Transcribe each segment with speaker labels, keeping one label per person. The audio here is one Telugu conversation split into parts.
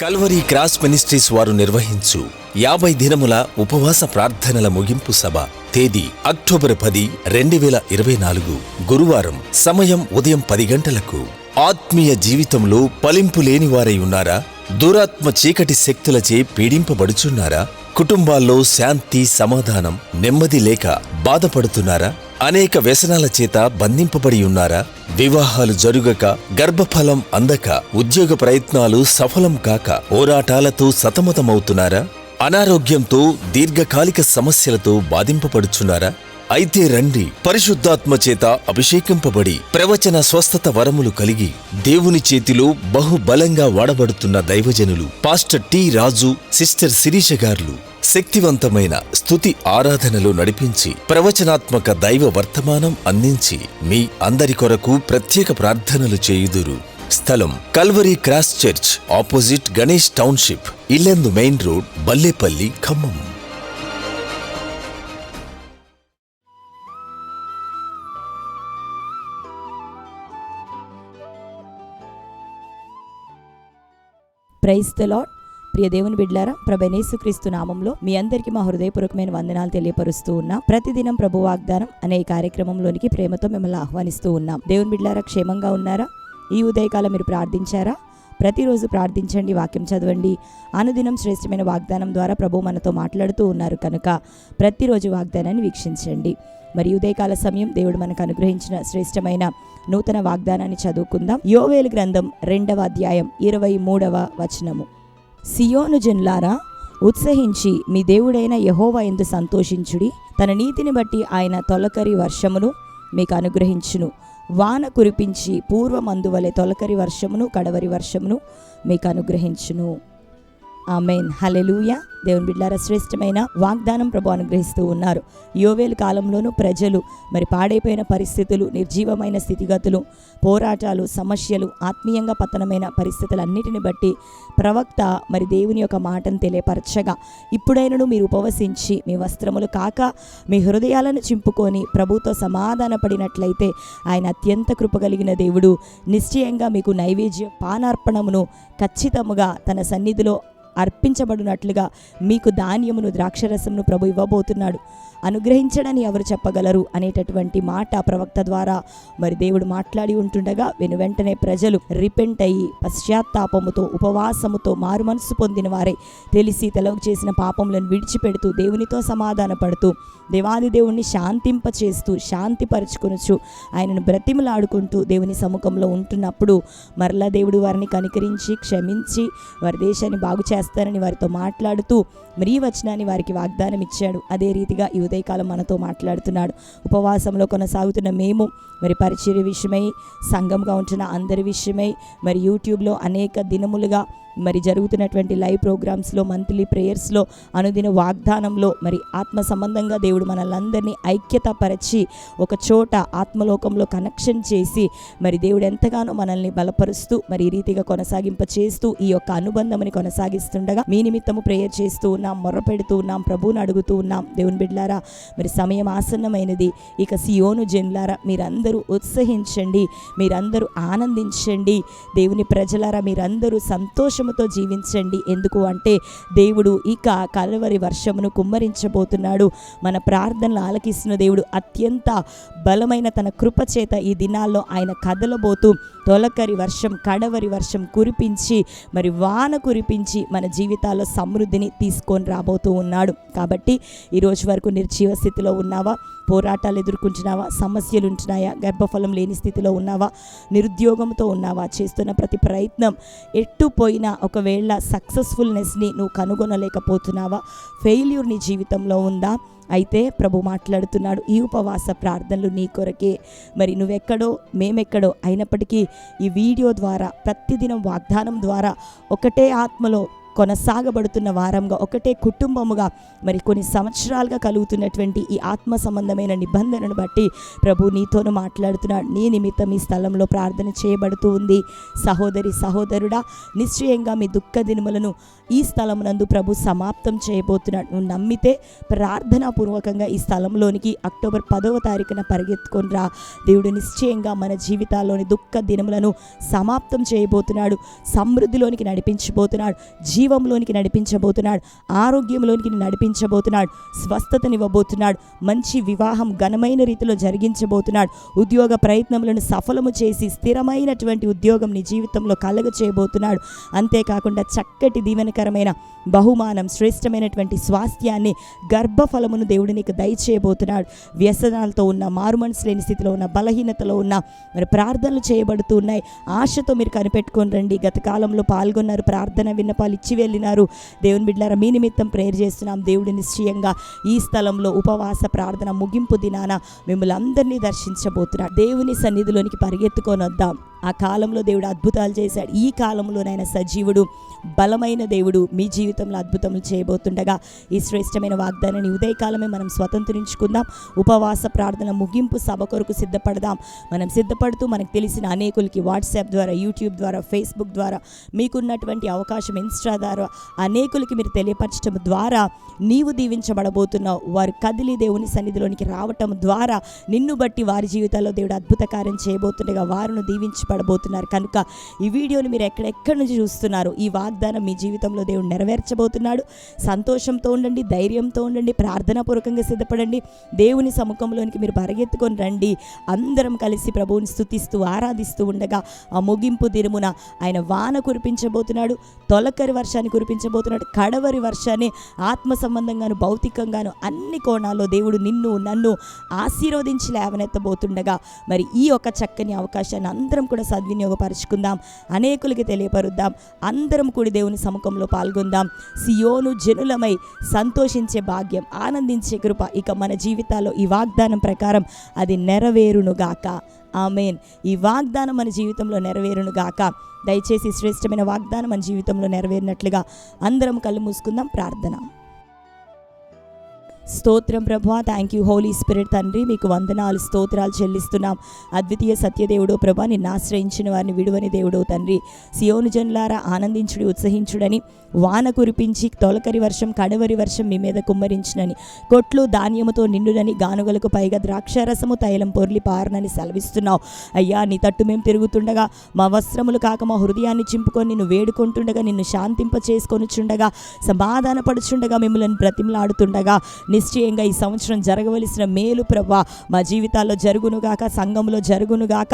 Speaker 1: కల్వరీ క్రాస్ మినిస్ట్రీస్ వారు నిర్వహించు యాభై దినముల ఉపవాస ప్రార్థనల ముగింపు సభ తేదీ అక్టోబర్ పది రెండు వేల ఇరవై నాలుగు. గురువారం సమయం ఉదయం పది గంటలకు. ఆత్మీయ జీవితంలో పలింపు లేని వారై ఉన్నారా? దురాత్మ చీకటి శక్తులచే పీడింపబడుచున్నారా? కుటుంబాల్లో శాంతి సమాధానం నెమ్మది లేక బాధపడుతున్నారా? అనేక వ్యసనాల చేత బంధింపబడి ఉన్నారా? వివాహాలు జరుగక గర్భఫలం అందక ఉద్యోగ ప్రయత్నాలు సఫలం కాక పోరాటాలతో సతమతమవుతున్నారా? అనారోగ్యంతో దీర్ఘకాలిక సమస్యలతో బాధింపబడుచున్నారా? అయితే రండి పరిశుద్ధాత్మ చేత అభిషేకింపబడి ప్రవచన స్వస్థత వరములు కలిగి దేవుని చేతిలో బహుబలంగా వాడబడుతున్న దైవజనులు pastor T Raju sister Sireesha గార్లు. శక్తివంతమైన స్థుతి ఆరాధనలు నడిపించి ప్రవచనాత్మక దైవ వర్తమానం అందించి మీ అందరి కొరకు ప్రత్యేక ప్రార్థనలు చేయుదురు. స్థలం Calvary cross church opposite Ganesh township Yellandu main road Ballepalli Khammam.
Speaker 2: Praise the lord ప్రియ దేవుని బిడ్లారా ప్రభనేసు క్రీస్తు నామంలో మీ అందరికీ మా హృదయపూర్వకమైన వందనాలు తెలియపరుస్తూ ఉన్నాం ప్రతిదినం ప్రభు వాగ్దానం అనే కార్యక్రమంలోనికి ప్రేమతో మిమ్మల్ని ఆహ్వానిస్తూ ఉన్నాం. దేవుని బిడ్లారా క్షేమంగా ఉన్నారా? ఈ ఉదయకాలం మీరు ప్రార్థించారా? ప్రతిరోజు ప్రార్థించండి వాక్యం చదవండి. అనుదినం శ్రేష్టమైన వాగ్దానం ద్వారా ప్రభు మనతో మాట్లాడుతూ ఉన్నారు కనుక ప్రతిరోజు వాగ్దానాన్ని వీక్షించండి. మరి ఉదయకాల సమయం దేవుడు మనకు అనుగ్రహించిన శ్రేష్టమైన నూతన వాగ్దానాన్ని చదువుకుందాం. యోవేలు గ్రంథం రెండవ అధ్యాయం ఇరవై మూడవ వచనము. సియోను జన్లారా ఉత్సహించి మీ దేవుడైన యహోవా ఎందు సంతోషించుడి. తన నీతిని బట్టి ఆయన తొలకరి వర్షమును మీకు అనుగ్రహించును. వాన కురిపించి పూర్వమందువలె తొలకరి వర్షమును కడవరి వర్షమును మీకు అనుగ్రహించును. ఆమెన్. హలెలూయ దేవుని బిడ్డార శ్రేష్టమైన వాగ్దానం ప్రభు అనుగ్రహిస్తూ ఉన్నారు. యోవేలు కాలంలోనూ ప్రజలు మరి పాడైపోయిన పరిస్థితులు నిర్జీవమైన స్థితిగతులు పోరాటాలు సమస్యలు ఆత్మీయంగా పతనమైన పరిస్థితులన్నిటిని బట్టి ప్రవక్త మరి దేవుని యొక్క మాటను తెలియపరచగా ఇప్పుడైనను మీరు ఉపవసించి మీ వస్త్రములు కాక మీ హృదయాలను చింపుకొని ప్రభుతో సమాధానపడినట్లయితే ఆయన అత్యంత కృపగలిగిన దేవుడు. నిశ్చయంగా మీకు నైవేద్య పానార్పణమును ఖచ్చితముగా తన సన్నిధిలో అర్పించబడినట్లుగా మీకు ధాన్యమును ద్రాక్షరసమును ప్రభు ఇవ్వబోతున్నాడు. అనుగ్రహించడని ఎవరు చెప్పగలరు అనేటటువంటి మాట ప్రవక్త ద్వారా మరి దేవుడు మాట్లాడి ఉంటుండగా వెను వెంటనే ప్రజలు రిపెంట్ అయ్యి పశ్చాత్తాపముతో ఉపవాసముతో మారు మనసు పొందిన వారే. తెలిసి తెలవకు చేసిన పాపములను విడిచిపెడుతూ దేవునితో సమాధాన పడుతూ దేవాది దేవుణ్ణి శాంతింపచేస్తూ శాంతిపరచుకొనొచ్చు ఆయనను బ్రతిమలాడుకుంటూ దేవుని సముఖంలో ఉంటున్నప్పుడు మరలా దేవుడు వారిని కనికరించి క్షమించి వారి దేశాన్ని బాగు చేస్తారని వారితో మాట్లాడుతూ మరీ వచనాన్ని వారికి వాగ్దానం ఇచ్చాడు అదే రీతిగా ఈ ఉదయకాలం మనతో మాట్లాడుతున్నాడు. ఉపవాసంలో కొనసాగుతున్న మేము మరి పరిచర్య విషయమై సంఘంగా ఉంటున్న అందరి విషయమై మరి యూట్యూబ్లో అనేక దినములుగా మరి జరుగుతున్నటువంటి లైవ్ ప్రోగ్రామ్స్లో మంత్లీ ప్రేయర్స్లో అనుదిన వాగ్దానంలో మరి ఆత్మ సంబంధంగా దేవుడు మనల్ని ఐక్యత ఐక్యతపరచి ఒక చోట ఆత్మలోకంలో కనెక్షన్ చేసి మరి దేవుడు ఎంతగానో మనల్ని బలపరుస్తూ మరి ఈ రీతిగా కొనసాగింప చేస్తూ ఈ యొక్క అనుబంధముని కొనసాగిస్తుండగా మీ నిమిత్తము ప్రేయర్ చేస్తూ ఉన్నాం మొర్ర పెడుతూ ఉన్నాం ప్రభువుని అడుగుతూ ఉన్నాం. దేవుని బిడ్లారా మరి సమయం ఆసన్నమైనది. ఇక సియోను జన్లారా మీరందరూ ఉత్సహించండి మీరందరూ ఆనందించండి. దేవుని ప్రజలారా మీరందరూ సంతోషముతో జీవించండి. ఎందుకు అంటే దేవుడు ఇక కలవరి వర్షమును కుమ్మరించబోతున్నాడు. మన ప్రార్థనలు ఆలకిస్తున్న దేవుడు అత్యంత బలమైన తన కృపచేత ఈ దినాల్లో ఆయన కదలబోతూ తొలకరి వర్షం కడవరి వర్షం కురిపించి మరి వాన కురిపించి మన జీవితాల్లో సమృద్ధిని తీసుకొని రాబోతూ ఉన్నాడు. కాబట్టి ఈ రోజు వరకు నిర్జీవ స్థితిలో ఉన్నావా? పోరాటాలు ఎదుర్కొంటున్నావా? సమస్యలు ఉంటున్నాయా? గర్భఫలం లేని స్థితిలో ఉన్నావా? నిరుద్యోగంతో ఉన్నావా? చేస్తున్న ప్రతి ప్రయత్నం ఎట్టు పోయినా ఒకవేళ సక్సెస్ఫుల్నెస్ని నువ్వు కనుగొనలేకపోతున్నావా ఫెయిల్యూర్ నీ జీవితంలో ఉందా? అయితే ప్రభు మాట్లాడుతున్నాడు ఈ ఉపవాస ప్రార్థనలు నీ కొరకే. మరి నువ్వెక్కడో మేమెక్కడో అయినప్పటికీ ఈ వీడియో ద్వారా ప్రతిదినం వాగ్దానం ద్వారా ఒకటే ఆత్మలో కొనసాగబడుతున్న వారంగా ఒకటే కుటుంబముగా మరి కొన్ని సంవత్సరాలుగా కలుగుతున్నటువంటి ఈ ఆత్మ సంబంధమైన నిబంధనను బట్టి ప్రభు నీతోనూ మాట్లాడుతున్నాడు. నీ నిమిత్తం ఈ స్థలంలో ప్రార్థన చేయబడుతూ ఉంది. సహోదరి సహోదరుడా నిశ్చయంగా మీ దుఃఖ దినములను ఈ స్థలమునందు ప్రభు సమాప్తం చేయబోతున్నాడు. నువ్వు నమ్మితే ప్రార్థనాపూర్వకంగా ఈ స్థలంలోనికి అక్టోబర్ పదవ తారీఖున పరిగెత్తుకొని రా దేవుడు నిశ్చయంగా మన జీవితాల్లోని దుఃఖ దినములను సమాప్తం చేయబోతున్నాడు. సమృద్ధిలోనికి నడిపించబోతున్నాడు. జీవంలోనికి నడిపించబోతున్నాడు ఆరోగ్యంలోనికి నడిపించబోతున్నాడు స్వస్థతనివ్వబోతున్నాడు మంచి వివాహం ఘనమైన రీతిలో జరిగించబోతున్నాడు ఉద్యోగ ప్రయత్నములను సఫలము చేసి స్థిరమైనటువంటి ఉద్యోగం నీ జీవితంలో కలగ చేయబోతున్నాడు అంతేకాకుండా చక్కటి దీవెనకరమైన బహుమానం శ్రేష్టమైనటువంటి స్వాస్థ్యాన్ని గర్భఫలమును దేవుడు నీకు దయచేయబోతున్నాడు. వ్యసనాలతో ఉన్న మారుమనసు లేని స్థితిలో ఉన్న బలహీనతలో ఉన్న మరి ప్రార్థనలు చేయబడుతున్నాయి ఆశతో మీరు కనిపెట్టుకొని రండి. గత కాలంలో పాల్గొన్నారు ప్రార్థన విన్నపాలు ఇచ్చి వెళ్ళినారు. దేవుని బిడ్డారా మీ నిమిత్తం ప్రేయర్ చేస్తున్నాం. దేవుడి నిశ్చయంగా ఈ స్థలంలో ఉపవాస ప్రార్థన ముగింపు దినాన మిమ్మల్ని అందరినీ దర్శించబోతున్నారు దేవుని సన్నిధిలోనికి పరిగెత్తుకొని వద్దాం. ఆ కాలంలో దేవుడు అద్భుతాలు చేశాడు. ఈ కాలంలోనైనా సజీవుడు బలమైన దేవుడు మీ జీవితంలో అద్భుతములు చేయబోతుండగా ఈ శ్రేష్టమైన వాగ్దానాన్ని ఉదయకాలమే మనం స్వతంత్రించుకుందాం. ఉపవాస ప్రార్థన ముగింపు సభ కొరకు సిద్ధపడదాం. మనం సిద్ధపడుతూ మనకు తెలిసిన అనేకులకి వాట్సాప్ ద్వారా యూట్యూబ్ ద్వారా ఫేస్బుక్ ద్వారా మీకున్నటువంటి అవకాశం ఇన్స్టా ద్వారా అనేకులకి మీరు తెలియపరచడం ద్వారా నీవు దీవించబడబోతున్నావు వారు కదిలి దేవుని సన్నిధిలోనికి రావటం ద్వారా నిన్ను బట్టి వారి జీవితాల్లో దేవుడు అద్భుత కార్యం చేయబోతుండగా వారిని దీవించబడబోతున్నారు కనుక ఈ వీడియోని మీరు ఎక్కడెక్కడి నుంచి చూస్తున్నారు? ఈ వాగ్దానం మీ జీవితంలో దేవుడు నెరవేర్చబోతున్నాడు. సంతోషంతో ఉండండి ధైర్యంతో ఉండండి ప్రార్థనాపూర్వకంగా సిద్ధపడండి. దేవుని సముఖంలోనికి మీరు పరిగెత్తుకొని రండి. అందరం కలిసి ప్రభువుని స్థుతిస్తూ ఆరాధిస్తూ ఉండగా ఆ ముగింపు దినమున ఆయన వాన కురిపించబోతున్నాడు తొలకరి వర్షాన్ని కురిపించబోతున్నాడు కడవరి వర్షాన్ని ఆత్మ సంబంధంగాను భౌతికంగాను అన్ని కోణాల్లో దేవుడు నిన్ను నన్ను ఆశీర్వదించి లేవనెత్తబోతుండగా మరి ఈ ఒక చక్కని అవకాశాన్ని అందరం కూడా సద్వినియోగపరుచుకుందాం. అనేకులకి తెలియపరుద్దాం. అందరం కూడి దేవుని సముఖంలో పాల్గొందాం. సియోను జనులమై సంతోషించే భాగ్యం ఆనందించే కృప ఇక మన జీవితాల్లో ఈ వాగ్దానం ప్రకారం అది నెరవేరునుగాక ఆమెన్. ఈ వాగ్దానం మన జీవితంలో నెరవేరునుగాక దయచేసి శ్రేష్టమైన వాగ్దానం మన జీవితంలో నెరవేరినట్లుగా అందరం కళ్ళు మూసుకుందాం ప్రార్థన. స్తోత్రం ప్రభా. థ్యాంక్ యూ హోలీ స్పిరిట్ తండ్రి. మీకు వందనాలు స్తోత్రాలు చెల్లిస్తున్నాం. అద్వితీయ సత్యదేవుడు ప్రభా నిన్ను ఆశ్రయించిన వారిని విడువని దేవుడు తండ్రి. సియోను జనులారా ఆనందించుడి ఉత్సహించుడని వాన కురిపించి తొలకరి వర్షం కడవరి వర్షం మీ మీద కుమ్మరించినని కొట్లు ధాన్యముతో నిండునని గానుగలకు పైగా ద్రాక్షారసము తైలం పొర్లి పారనని సెలవిస్తున్నావు. అయ్యా నీ తట్టు మేము తిరుగుతుండగా మా వస్త్రములు కాక మా హృదయాన్ని చింపుకొని నిన్ను వేడుకుంటుండగా నిన్ను శాంతింప చేసుకొనుచుండగా సమాధానపడుచుండగా మిమ్మల్ని బ్రతిమలాడుతుండగా నిశ్చయంగా ఈ సంవత్సరం జరగవలసిన మేలు ప్రభా మా జీవితాల్లో జరుగునుగాక సంఘంలో జరుగునుగాక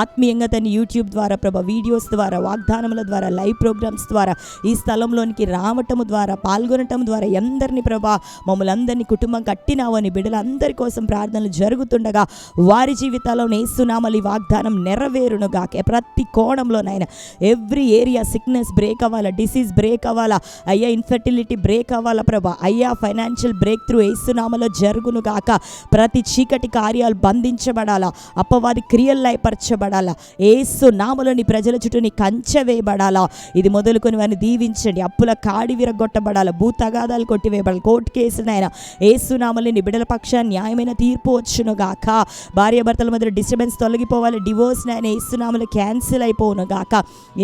Speaker 2: ఆత్మీయంగా తన యూట్యూబ్ ద్వారా ప్రభా వీడియోస్ ద్వారా వాగ్దానముల ద్వారా లైవ్ ప్రోగ్రామ్స్ ద్వారా ఈ స్థలంలోనికి రావటం ద్వారా పాల్గొనటం ద్వారా ఎందరిని ప్రభా మమ్మల్ని అందరినీ కుటుంబం కట్టినావని బిడ్డలందరి కోసం ప్రార్థనలు జరుగుతుండగా వారి జీవితాల్లో నేస్తున్నామని వాగ్దానం నెరవేరును గాక ప్రతి కోణంలో నాయన ఎవ్రీ ఏరియా సిక్నెస్ బ్రేక్ అవ్వాలా డిసీజ్ బ్రేక్ అవ్వాలా అయ్యా ఇన్ఫర్టిలిటీ బ్రేక్ అవ్వాలా ప్రభా అయ్యా ఫైనాన్షియల్ బ్రేక్ త్రూ ఏసునామలో జరుగును గాక ప్రతి చీకటి కార్యాలు బంధించబడాలా? అప్పవాది క్రియలు లయపరచబడాలా ఏసు నామలోని ప్రజల చుట్టూ నీ కంచె వేయబడాలా? ఇది మొదలుకొని వారిని దీవించండి. అప్పుల కాడి విరగొట్టబడాలా? భూతగాదాలు కొట్టివేయబడాలి? కోర్టు కేసునైనా ఏసునామలో నీ బిడల పక్షాన్ని న్యాయమైన తీర్పు వచ్చును గాక భార్యాభర్తల మధ్య డిస్టర్బెన్స్ తొలగిపోవాలి. డివోర్స్ నాయన ఏసునామలు క్యాన్సిల్ అయిపోను గాక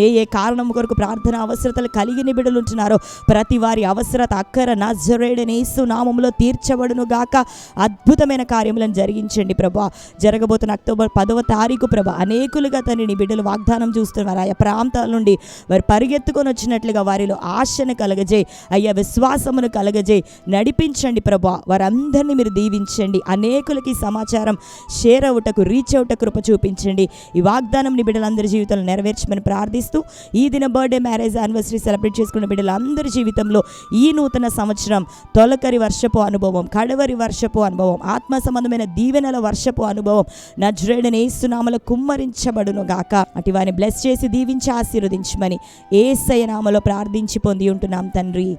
Speaker 2: ఏ ఏ కారణం కొరకు ప్రార్థన అవసరతలు కలిగిన బిడలు ఉంటున్నారో ప్రతి వారి అవసరత అక్కర నజరేడని ఏసునామంలో తీర్చబడును గాక. అద్భుతమైన కార్యములను జరిగించండి ప్రభా. జరగబోతున్న అక్టోబర్ పదవ తారీఖు ప్రభా అనేకులుగా తనని బిడ్డలు వాగ్దానం చూస్తున్నారు. ఆయా ప్రాంతాల నుండి వారు పరిగెత్తుకొని వచ్చినట్లుగా వారిలో ఆశను కలగజేయి అయ్యా విశ్వాసమును కలగజేయి నడిపించండి ప్రభా. వారందరినీ మీరు దీవించండి. అనేకులకి సమాచారం షేర్ అవుటకు రీచ్ అవుట కృప చూపించండి. ఈ వాగ్దానంని బిడ్డలందరి జీవితంలో నెరవేర్చమని ప్రార్థిస్తూ ఈ దిన బర్త్డే మ్యారేజ్ యానివర్సరీ సెలబ్రేట్ చేసుకున్న బిడ్డలందరి జీవితంలో ఈ నూతన సంవత్సరం తొలకరి వర్షపు అనుభవం కడవరి వర్షపు అనుభవం ఆత్మ సంబంధమైన దీవెనల వర్షపు అనుభవం నజ్రేడని ఏసునామల కుమ్మరించబడును గాక. అటు వారిని బ్లెస్ చేసి దీవించి ఆశీర్వదించమని ఏసయ నామలో ప్రార్థించి పొంది ఉంటున్నాం తండ్రి.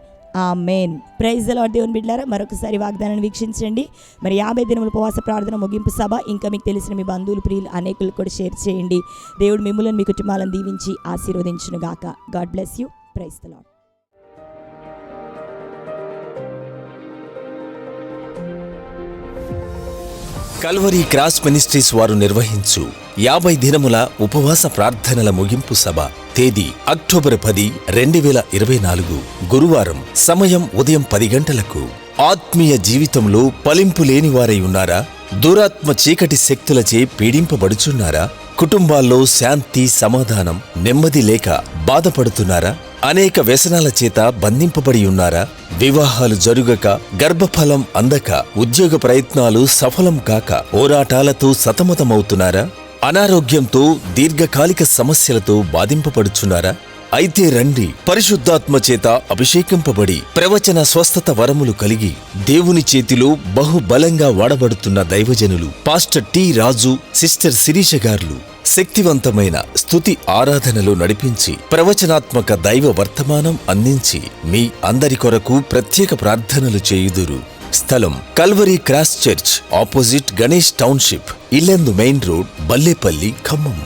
Speaker 2: ఆ మెయిన్ ప్రైజ్ లాడ్ దేవుని బిడ్డారా మరొకసారి వాగ్దానాన్ని వీక్షించండి. మరి యాభై దినముల ఉపవాస ప్రార్థన ముగింపు సభ. ఇంకా మీకు తెలిసిన మీ బంధువులు ప్రియులు అనేకులు కూడా షేర్ చేయండి. దేవుడు మిమ్మల్ని మీ కుటుంబాలను దీవించి ఆశీర్వదించును గాక. God bless you praise the lord
Speaker 1: Calvary cross ministries వారు నిర్వహించు యాభై దినముల ఉపవాస ప్రార్థనల ముగింపు సభ తేదీ అక్టోబర్ పది రెండు వేల ఇరవై నాలుగు. గురువారం సమయం ఉదయం పది గంటలకు. ఆత్మీయ జీవితంలో పలింపు లేని వారై ఉన్నారా? దురాత్మ చీకటి శక్తులచే పీడింపబడుచున్నారా? కుటుంబాల్లో శాంతి సమాధానం నెమ్మది లేక బాధపడుతున్నారా? అనేక వ్యసనాల చేత బంధింపబడి ఉన్నారా? వివాహాలు జరుగక గర్భఫలం అందక ఉద్యోగ ప్రయత్నాలు సఫలం కాక పోరాటాలతో సతమతమవుతున్నారా? అనారోగ్యంతో దీర్ఘకాలిక సమస్యలతో బాధింపబడుచున్నారా? అయితే రండి పరిశుద్ధాత్మ చేత అభిషేకింపబడి ప్రవచన స్వస్థత వరములు కలిగి దేవుని చేతిలో బహుబలంగా వాడబడుతున్న దైవజనులు. Pastor T Raju sister Sireesha గారులు. శక్తివంతమైన స్థుతి ఆరాధనలు నడిపించి ప్రవచనాత్మక దైవ వర్తమానం అందించి మీ అందరి కొరకు ప్రత్యేక ప్రార్థనలు చేయుదురు. స్థలం Calvary cross church opposite Ganesh township Yellandu main road Ballepalli Khammam.